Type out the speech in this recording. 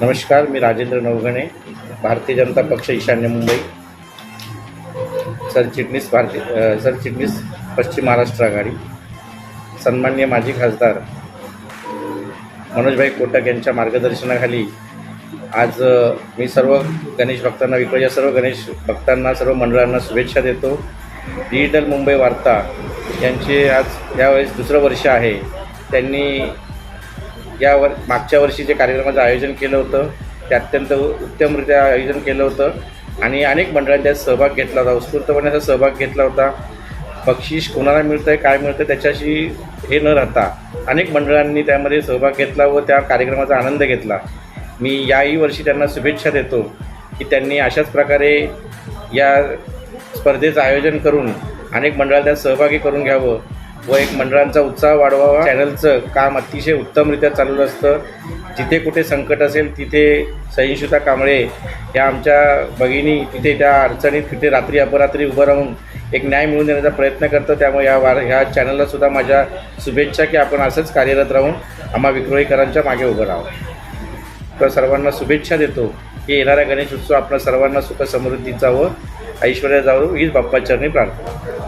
नमस्कार मी राजेंद्र नवगणे भारतीय जनता पक्ष ईशान्य मुंबई. सरचिटणीस भारतीय सरचिटणीस पश्चिम महाराष्ट्र आघाडी. सन्मान्य माजी खासदार मनोजभाई कोटक यांच्या मार्गदर्शनाखाली आज मी सर्व गणेश भक्तांना विक्रोच्या सर्व गणेश भक्तांना सर्व मंडळांना शुभेच्छा देतो. डिजिटल मुंबई वार्ता यांचे आज यावेळेस दुसरं वर्ष आहे. त्यांनी या वर मागच्या वर्षी जे कार्यक्रमाचं आयोजन केलं होतं ते अत्यंत उत्तमरित्या आयोजन केलं होतं. आणि अनेक मंडळांनी त्यात सहभाग घेतला होता. उत्स्फूर्तपणे त्याचा सहभाग घेतला होता. बक्षीस कोणाला मिळतं आहे काय मिळतं त्याच्याशी हे न राहता अनेक मंडळांनी त्यामध्ये सहभाग घेतला व त्या कार्यक्रमाचा आनंद घेतला. मी याही वर्षी त्यांना शुभेच्छा देतो की त्यांनी अशाच प्रकारे या स्पर्धेचं आयोजन करून अनेक मंडळाला त्यात सहभागी करून घ्यावं. व एक मंडळांचा उत्साह वाढवावा. चॅनलचं काम अतिशय उत्तमरित्या चालू असतं. जिथे कुठे संकट असेल तिथे सहिष्णुता कांबळे या आमच्या भगिनी तिथे त्या अडचणीत तिथे रात्री अपरात्री उभं राहून एक न्याय मिळवून देण्याचा प्रयत्न करतो. त्यामुळे या वार ह्या चॅनललासुद्धा माझ्या शुभेच्छा की आपण असंच कार्यरत राहून आम्हा विक्रोळीकरांच्या मागे उभं राहावं. तर सर्वांना शुभेच्छा देतो की येणारा गणेश उत्सव आपल्या सर्वांना सुख समृद्धीचा व ऐश्वर्या जावं. हीच बाप्पाचरणी प्रार्थना.